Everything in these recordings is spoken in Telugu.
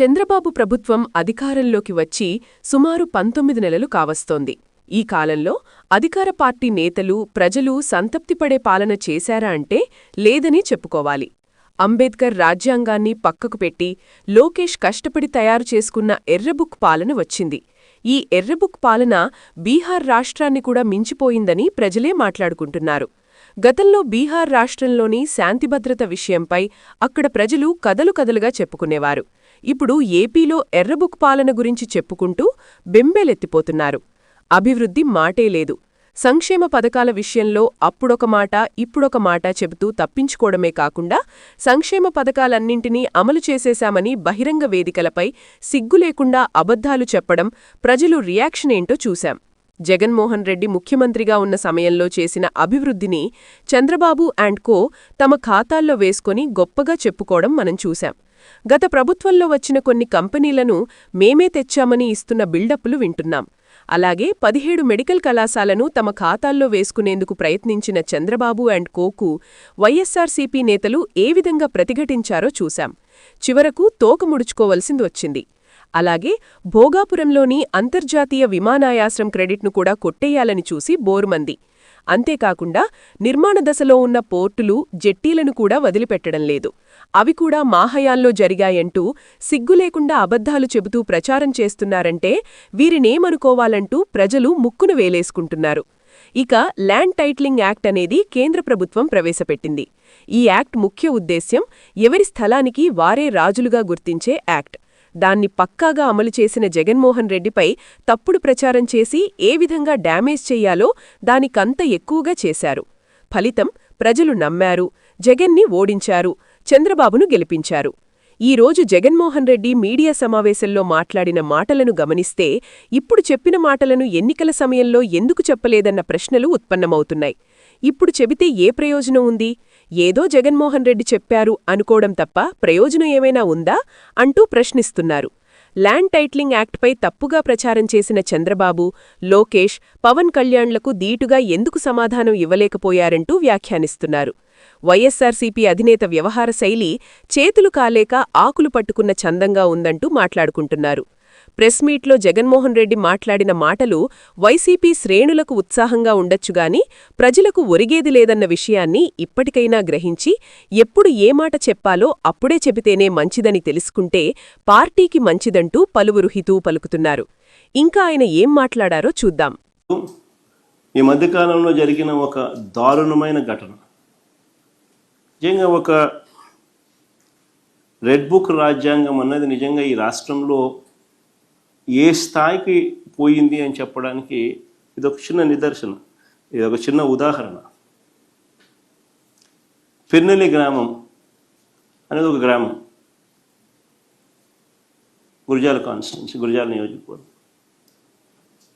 చంద్రబాబు ప్రభుత్వం అధికారంలోకి వచ్చి సుమారు పంతొమ్మిది నెలలు కావస్తోంది. ఈ కాలంలో అధికార పార్టీ నేతలు ప్రజలు సంతప్తిపడే పాలన చేశారా అంటే లేదని చెప్పుకోవాలి. అంబేద్కర్ రాజ్యాంగాన్ని పక్కకు పెట్టి లోకేష్ కష్టపడి తయారు చేసుకున్న ఎర్రబుక్ పాలన వచ్చింది. ఈ ఎర్రబుక్ పాలన బీహార్ రాష్ట్రాన్ని కూడా మించిపోయిందని ప్రజలే మాట్లాడుకుంటున్నారు. గతంలో బీహార్ రాష్ట్రంలోని శాంతిభద్రత విషయంపై అక్కడ ప్రజలు కదలు కదలుగా చెప్పుకునేవారు. ఇప్పుడు ఏపీలో ఎర్రబుక్ పాలన గురించి చెప్పుకుంటూ బెంబేలెత్తిపోతున్నారు. అభివృద్ధి మాటే లేదు. సంక్షేమ పథకాల విషయంలో అప్పుడొక మాట ఇప్పుడొక మాట చెబుతూ తప్పించుకోవడమే కాకుండా సంక్షేమ పథకాలన్నింటినీ అమలు చేసేశామని బహిరంగ వేదికలపై సిగ్గులేకుండా అబద్ధాలు చెప్పడం ప్రజలు రియాక్షనేంటో చూశాం. జగన్మోహన్ రెడ్డి ముఖ్యమంత్రిగా ఉన్న సమయంలో చేసిన అభివృద్ధిని చంద్రబాబు అండ్ కో తమ ఖాతాల్లో వేసుకొని గొప్పగా చెప్పుకోవడం మనం చూశాం. గత ప్రభుత్వంలో వచ్చిన కొన్ని కంపెనీలను మేమే తెచ్చామని ఇస్తున్న బిల్డప్లు వింటున్నాం. అలాగే పదిహేడు మెడికల్ కళాశాలను తమ ఖాతాల్లో వేసుకునేందుకు ప్రయత్నించిన చంద్రబాబు అండ్ కోకు వైఎస్సార్సీపీ నేతలు ఏ విధంగా ప్రతిఘటించారో చూశాం. చివరకు తోకముడుచుకోవలసింది వచ్చింది. అలాగే భోగాపురంలోని అంతర్జాతీయ విమానాయాశ్రం క్రెడిట్ను కూడా కొట్టేయాలని చూసి బోరుమంది. అంతేకాకుండా నిర్మాణ దశలో ఉన్న పోర్టులు జెట్టీలను కూడా వదిలిపెట్టడం లేదు. అవి కూడా మాహయాల్లో జరిగాయంటూ సిగ్గులేకుండా అబద్ధాలు చెబుతూ ప్రచారం చేస్తున్నారంటే వీరినేమనుకోవాలంటూ ప్రజలు ముక్కును వేలేసుకుంటున్నారు. ఇక ల్యాండ్ టైట్లింగ్ యాక్ట్ అనేది కేంద్ర ప్రభుత్వం ప్రవేశపెట్టింది. ఈ యాక్ట్ ముఖ్య ఉద్దేశ్యం ఎవరి స్థలానికి వారే రాజులుగా గుర్తించే యాక్ట్. దాన్ని పక్కాగా అమలు చేసిన జగన్మోహన్ రెడ్డిపై తప్పుడు ప్రచారం చేసి ఏ విధంగా డ్యామేజ్ చెయ్యాలో దానికంత ఎక్కువగా చేశారు. ఫలితం ప్రజలు నమ్మారు జగన్ని ఓడించారు చంద్రబాబును గెలిపించారు. ఈరోజు జగన్మోహన్ రెడ్డి మీడియా సమావేశంలో మాట్లాడిన మాటలను గమనిస్తే ఇప్పుడు చెప్పిన మాటలను ఎన్నికల సమయంలో ఎందుకు చెప్పలేదన్న ప్రశ్నలు ఉత్పన్నమవుతున్నాయి. ఇప్పుడు చెబితే ఏ ప్రయోజనం ఉంది? ఏదో జగన్మోహన్ రెడ్డి చెప్పారు అనుకోవడం తప్ప ప్రయోజనం ఏమైనా ఉందా? అంటూ ప్రశ్నిస్తున్నారు. ల్యాండ్ టైట్లింగ్ యాక్ట్పై తప్పుగా ప్రచారం చేసిన చంద్రబాబు లోకేష్ పవన్ కళ్యాణ్లకు దీటుగా ఎందుకు సమాధానం ఇవ్వలేకపోయారంటూ వ్యాఖ్యానిస్తున్నారు. వైఎస్సార్సీపీ అధినేత వ్యవహార శైలి చేతులు కాలేక ఆకులు పట్టుకున్న చందంగా ఉందంటూ మాట్లాడుకుంటున్నారు. ప్రెస్ మీట్లో జగన్మోహన్ రెడ్డి మాట్లాడిన మాటలు వైసీపీ శ్రేణులకు ఉత్సాహంగా ఉండొచ్చుగాని ప్రజలకు ఒరిగేది లేదన్న విషయాన్ని ఇప్పటికైనా గ్రహించి ఎప్పుడు ఏ మాట చెప్పాలో అప్పుడే చెబితేనే మంచిదని తెలుసుకుంటే పార్టీకి మంచిదంటూ పలువురు హితూ పలుకుతున్నారు. ఇంకా ఆయన ఏం మాట్లాడారో చూద్దాం. ఈ మధ్యకాలంలో జరిగిన ఒక దారుణమైన ఘటన. నిజంగా ఒక రెడ్ బుక్ రాజ్యాంగం అన్నది నిజంగా ఈ రాష్ట్రంలో ఏ స్థాయికి పోయింది అని చెప్పడానికి ఇది ఒక చిన్న నిదర్శనం ఇది ఒక చిన్న ఉదాహరణ. పెన్నెలి గ్రామం అనేది ఒక గ్రామం. గురిజాల కాన్స్టిట్యున్సీ గురిజాల నియోజకవర్గం.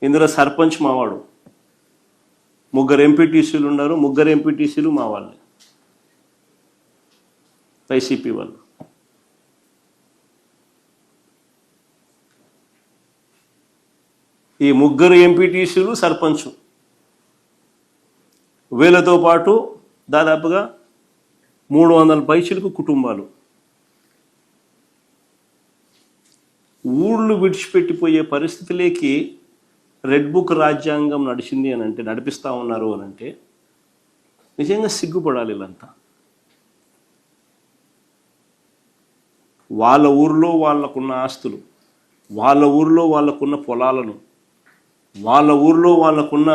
ఇందులో సర్పంచ్ మావాడు. ముగ్గురు ఎంపీటీసీలు ఉన్నారు ముగ్గురు ఎంపీటీసీలు మా వాళ్ళే వైసీపీ వాళ్ళు. ఈ ముగ్గురు ఎంపీటీసీలు సర్పంచ్. వీళ్ళతో పాటు దాదాపుగా మూడు వందల పైసలకు కుటుంబాలు. ఊళ్ళు విడిచిపెట్టిపోయే పరిస్థితిలోకి రెడ్ బుక్ రాజ్యాంగం నడిచింది అని అంటే నడిపిస్తూ ఉన్నారు అని అంటే నిజంగా సిగ్గుపడాలి వీళ్ళంతా. వాళ్ళ ఊర్లో వాళ్ళకున్న ఆస్తులు వాళ్ళ ఊర్లో వాళ్ళకున్న పొలాలను వాళ్ళ ఊర్లో వాళ్ళకున్న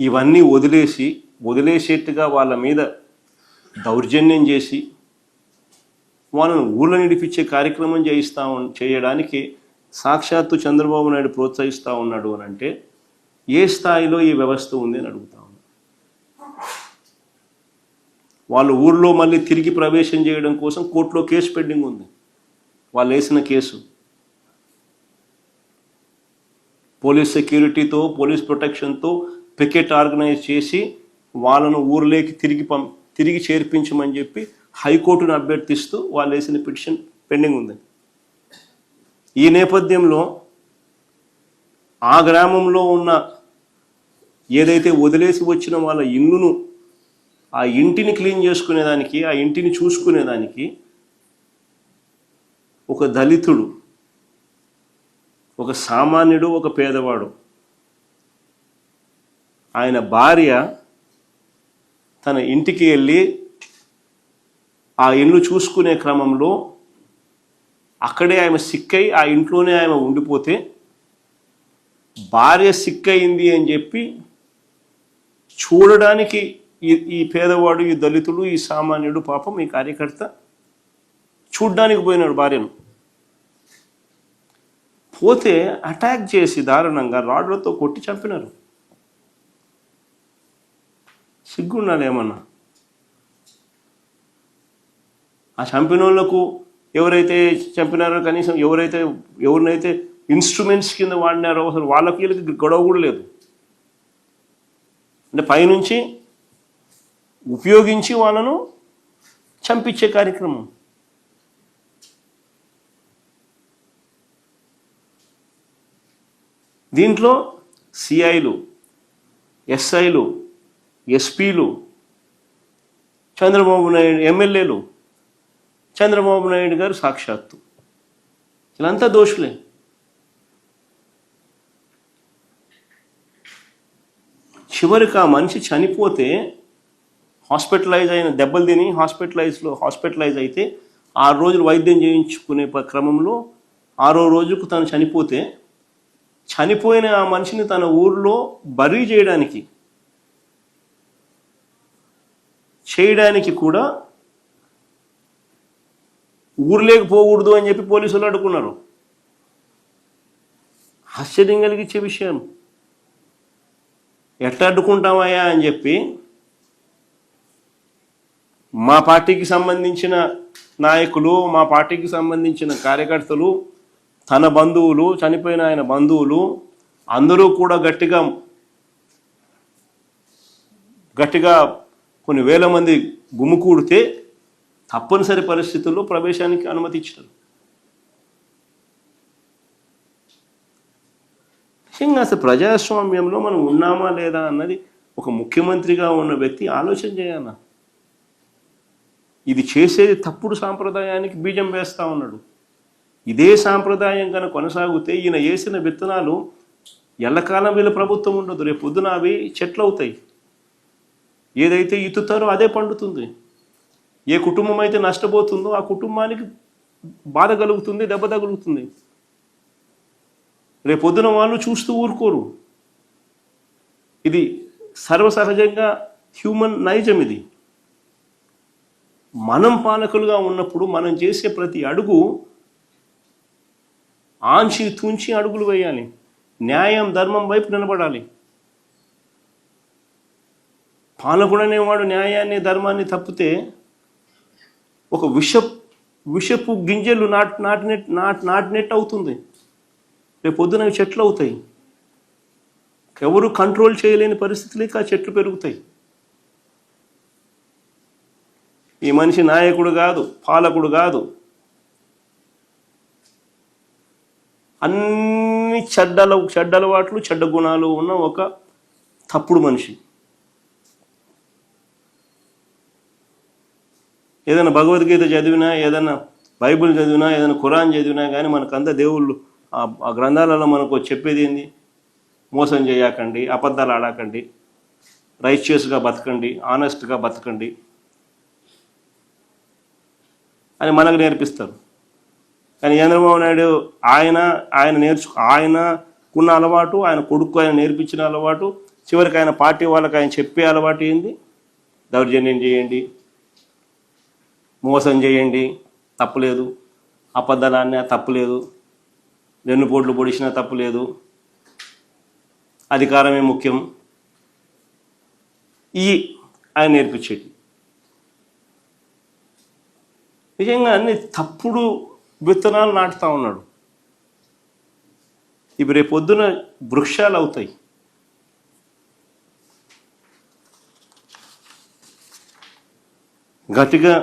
ఇవన్నీ వదిలేసి వదిలేసేట్టుగా వాళ్ళ మీద దౌర్జన్యం చేసి వాళ్ళను ఊళ్ళో నిడిపించే కార్యక్రమం చేయిస్తా చేయడానికి సాక్షాత్తు చంద్రబాబు నాయుడు ప్రోత్సహిస్తూ ఉన్నాడు అని అంటే ఏ స్థాయిలో ఈ వ్యవస్థ ఉంది అని అడుగుతా వాళ్ళు ఊళ్ళో మళ్ళీ తిరిగి ప్రవేశం చేయడం కోసం కోర్టులో కేసు పెండింగ్ ఉంది. వాళ్ళు వేసిన కేసు. పోలీస్ సెక్యూరిటీతో పోలీస్ ప్రొటెక్షన్తో పికెట్ ఆర్గనైజ్ చేసి వాళ్ళను ఊర్లోకి తిరిగి పం తిరిగి చేర్పించమని చెప్పి హైకోర్టును అభ్యర్థిస్తూ వాళ్ళు వేసిన పిటిషన్ పెండింగ్ ఉంది. ఈ నేపథ్యంలో ఆ గ్రామంలో ఉన్న ఏదైతే వదిలేసి వచ్చిన వాళ్ళ ఇల్లును ఆ ఇంటిని క్లీన్ చేసుకునేదానికి ఆ ఇంటిని చూసుకునేదానికి ఒక దళితుడు ఒక సామాన్యుడు ఒక పేదవాడు. ఆయన భార్య తన ఇంటికి వెళ్ళి ఆ ఇల్లు చూసుకునే క్రమంలో అక్కడే ఆమె సిక్కై ఆ ఇంట్లోనే ఆమె ఉండిపోతే భార్య సిక్కయింది అని చెప్పి చూడడానికి ఈ ఈ పేదవాడు ఈ దళితుడు ఈ సామాన్యుడు పాపం ఈ కార్యకర్త చూడ్డానికి పోయినాడు భార్యను. పోతే అటాక్ చేసి దారుణంగా రాడ్లతో కొట్టి చంపినారు. సిగ్గుండాలి ఏమన్నా ఆ చంపిన వాళ్ళకు ఎవరైతే చంపినారో కనీసం ఎవరైతే ఎవరినైతే ఇన్స్ట్రుమెంట్స్ కింద వాడినారో అసలు వాళ్ళకి వీళ్ళకి గొడవ కూడా లేదు. అంటే పైనుంచి ఉపయోగించి వాళ్ళను చంపించే కార్యక్రమం. దీంట్లో సిఐలు ఎస్ఐలు ఎస్పీలు చంద్రబాబు నాయుడు ఎమ్మెల్యేలు చంద్రబాబు నాయుడు గారు సాక్షాత్తు. వీళ్ళంతా దోషులే. చివరికి ఆ మనిషి చనిపోతే హాస్పిటలైజ్ అయిన దెబ్బలు తిని హాస్పిటలైజ్లో హాస్పిటలైజ్ అయితే ఆరు రోజులు వైద్యం చేయించుకునే క్రమంలో ఆరో రోజుకు తను చనిపోతే చనిపోయిన ఆ మనిషిని తన ఊర్లో బరీ చేయడానికి చేయడానికి కూడా ఊర్లేకి పోకూడదు అని చెప్పి పోలీసులు అడుగున్నారు ఆశ్చర్యం కలిగించే విషయం. ఎట్లా అడ్డుకుంటామయ్యా అని చెప్పి మా పార్టీకి సంబంధించిన నాయకులు మా పార్టీకి సంబంధించిన కార్యకర్తలు తన బంధువులు చనిపోయిన ఆయన బంధువులు అందరూ కూడా గట్టిగా గట్టిగా కొన్ని వేల మంది గుమికూడితే తప్పనిసరి పరిస్థితుల్లో ప్రవేశానికి అనుమతి ఇచ్చారు. నిజంగా అసలు ప్రజాస్వామ్యంలో మనం ఉన్నామా లేదా అన్నది ఒక ముఖ్యమంత్రిగా ఉన్న వ్యక్తి ఆలోచన చేయాలా? ఇది చేసేది తప్పుడు సాంప్రదాయానికి బీజం వేస్తా ఉన్నాడు. ఇదే సాంప్రదాయం కనుక కొనసాగితే ఈయన వేసిన విత్తనాలు ఎల్లకాలం వీళ్ళ ప్రభుత్వం ఉండదు. రేపు పొద్దున అవి చెట్లు అవుతాయి ఏదైతే ఇతుతారో అదే పండుతుంది. ఏ కుటుంబం అయితే నష్టపోతుందో ఆ కుటుంబానికి బాధ కలుగుతుంది దెబ్బ తగులుతుంది. రేపు పొద్దున వాళ్ళు చూస్తూ ఊరుకోరు. ఇది సర్వసహజంగా హ్యూమన్ నైజం ఇది. మనం పాలకులుగా ఉన్నప్పుడు మనం చేసే ప్రతి అడుగు ఆంచి తుంచి అడుగులు వేయాలి. న్యాయం ధర్మం వైపు నిలబడాలి. పాలకుడనేవాడు న్యాయాన్ని ధర్మాన్ని తప్పితే ఒక విష విషపు గింజలు నాటి నాటినట్టు నాటి నాటినట్టు అవుతుంది. రేపు పొద్దున చెట్లు అవుతాయి. ఎవరు కంట్రోల్ చేయలేని పరిస్థితులకి ఆ చెట్లు పెరుగుతాయి. ఈ మనిషి నాయకుడు కాదు పాలకుడు కాదు అన్ని చెడ్డల చెడ్డలవాట్లు చెడ్డ గుణాలు ఉన్న ఒక తప్పుడు మనిషి. ఏదైనా భగవద్గీత చదివినా ఏదైనా బైబిల్ చదివినా ఏదైనా ఖురాన్ చదివినా కానీ మనకంతా దేవుళ్ళు ఆ- ఆ గ్రంథాలలో మనకు చెప్పేది ఏంది? మోసం చేయకండి అబద్ధాలు ఆడకండి రైచియస్గా బతకండి ఆనెస్ట్గా బతకండి అని మనకు నేర్పిస్తారు. కానీ చంద్రబాబు నాయుడు ఆయన ఆయన నేర్చు ఆయనకున్న అలవాటు ఆయన కొడుకు ఆయన నేర్పించిన అలవాటు చివరికి ఆయన పార్టీ వాళ్ళకి ఆయన చెప్పే అలవాటు ఏంది? దౌర్జన్యం చేయండి. మోసం చేయండి. తప్పులేదు. అబద్ధాలన్నా తప్పులేదు. వెన్నుపోట్లు పొడిచినా తప్పులేదు. అధికారమే ముఖ్యం. ఈ ఆయన నేర్పించేది. నిజంగా అన్ని తప్పుడు విత్తనాలు నాటుతా ఉన్నాడు. ఇవి రేపొద్దున వృక్షాలు అవుతాయి గట్టిగా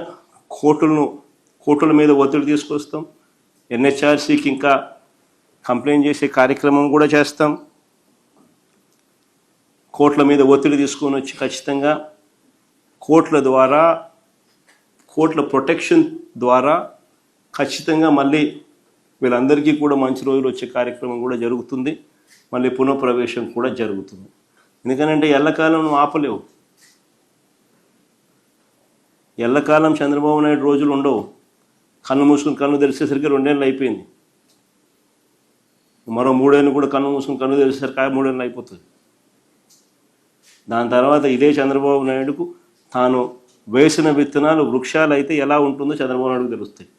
కోర్టులను కోర్టుల మీద ఒత్తిడి తీసుకొస్తాం. ఎన్హెచ్ఆర్సీకి ఇంకా కంప్లైంట్ చేసే కార్యక్రమం కూడా చేస్తాం. కోర్టుల మీద ఒత్తిడి తీసుకొని వచ్చి ఖచ్చితంగా కోర్టుల ద్వారా కోర్టుల ప్రొటెక్షన్ ద్వారా ఖచ్చితంగా మళ్ళీ వీళ్ళందరికీ కూడా మంచి రోజులు వచ్చే కార్యక్రమం కూడా జరుగుతుంది. మళ్ళీ పునఃప్రవేశం కూడా జరుగుతుంది. ఎందుకనంటే ఎల్లకాలం నువ్వు ఆపలేవు. ఎల్లకాలం చంద్రబాబు నాయుడు రోజులు ఉండవు. కన్ను మూసుకుని కన్ను తెరిచేసరికి రెండేళ్ళు అయిపోయింది. మరో మూడేళ్ళు కూడా కన్ను మూసుకుని కన్ను తెరిచేసరికి ఆ మూడేళ్ళు అయిపోతుంది. దాని తర్వాత ఇదే చంద్రబాబు నాయుడుకు తాను వేసిన విత్తనాలు వృక్షాలు అయితే ఎలా ఉంటుందో చంద్రబాబు నాయుడుకు తెలుస్తాయి.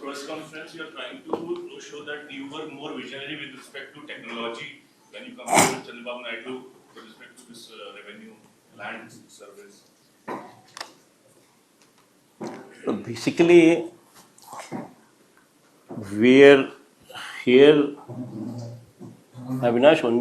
Press conference, you are trying to show that you were more visionary with respect to technology when you compare with Chandrababu Naidu with respect to this uh, revenue land service. basically we are here Avinash only